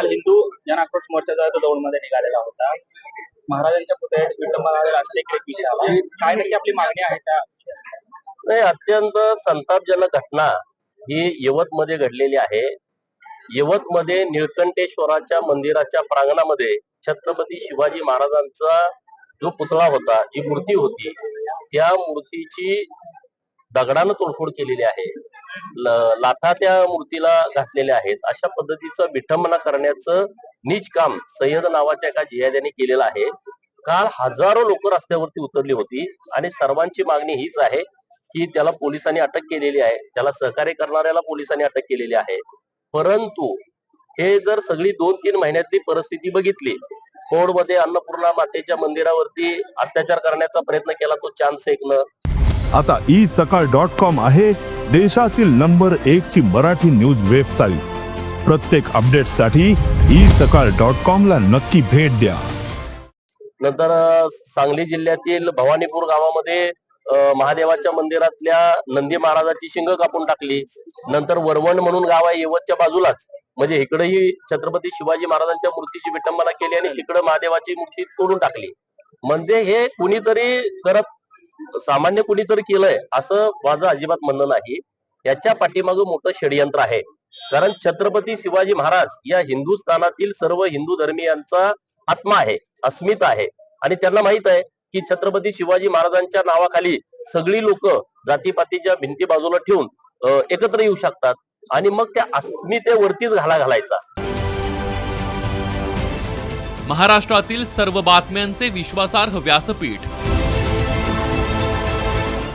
काल हिंदू जन आक्रोश मोर्चाचा तो दौडमध्ये निघालेला होता. महाराजांच्या पुतळ्यास विटंबना असले की देखील काय नक्की आपली मागणी आहे का नाही अत्यंत संतापजनक घटना ही यवतमध्ये घडलेली आहे. यवतमध्ये निळकंठेश्वराच्या मंदिराच्या प्रांगणामध्ये छत्रपती शिवाजी महाराजांचा जो पुतळा होता जी मूर्ती होती त्या मूर्तीची दगडानं तोडफोड केलेली आहे. लाथा त्या मूर्तीला घातलेल्या आहेत. अशा पद्धतीचं विठंबना करण्याचं नीच काम सय्यद नावाच्या एका जिहाद्याने केलेलं आहे. काल हजारो लोक रस्त्यावरती उतरली होती आणि सर्वांची मागणी हीच आहे की त्याला पोलिसांनी अटक केलेली आहे. त्याला सहकार्य करणाऱ्याला पोलिसांनी अटक केलेली आहे. परंतु हे जर सगळी दोन तीन महिन्यातली परिस्थिती बघितली मध्ये अन्नपूर्णा मातेच्या मंदिरावरती अत्याचार करण्याचा प्रयत्न केला तो चान्स ऐकणं आता ई सकाळ डॉट कॉम आहे. देशातील नंबर एक ची मराठी न्यूज वेबसाईट. प्रत्येक अपडेटसाठी ई सकाळ डॉट कॉम ला नक्की भेट द्या. नंतर सांगली जिल्ह्यातील भवानीपूर गावामध्ये महादेवाच्या मंदिरातल्या नंदी महाराजाची शिंग कापून टाकली. नंतर वरवण म्हणून गाव आहे यवतच्या बाजूलाच. म्हणजे इकडेही छत्रपती शिवाजी महाराजांच्या मूर्तीची विटंबना केली आणि तिकडे महादेवाची मूर्ती तोडून टाकली. म्हणजे हे कुणीतरी करत सामान्य कुणीतरी केलंय असं माझं अजिबात म्हणणं नाही. याच्या पाठीमागं मोठं षडयंत्र आहे. कारण छत्रपती शिवाजी महाराज या हिंदुस्थानातील सर्व हिंदू धर्मियांचा आत्मा आहे अस्मिता आहे. आणि त्यांना माहीत आहे की छत्रपती शिवाजी महाराजांच्या नावाखाली सगळी लोक जातीपातीच्या भिंती बाजूला ठेवून एकत्र येऊ शकतात. आणि मग त्या अस्मितेवरतीच घाला घालायचा. महाराष्ट्रातील सर्व बातम्यांचे विश्वासार्ह व्यासपीठ.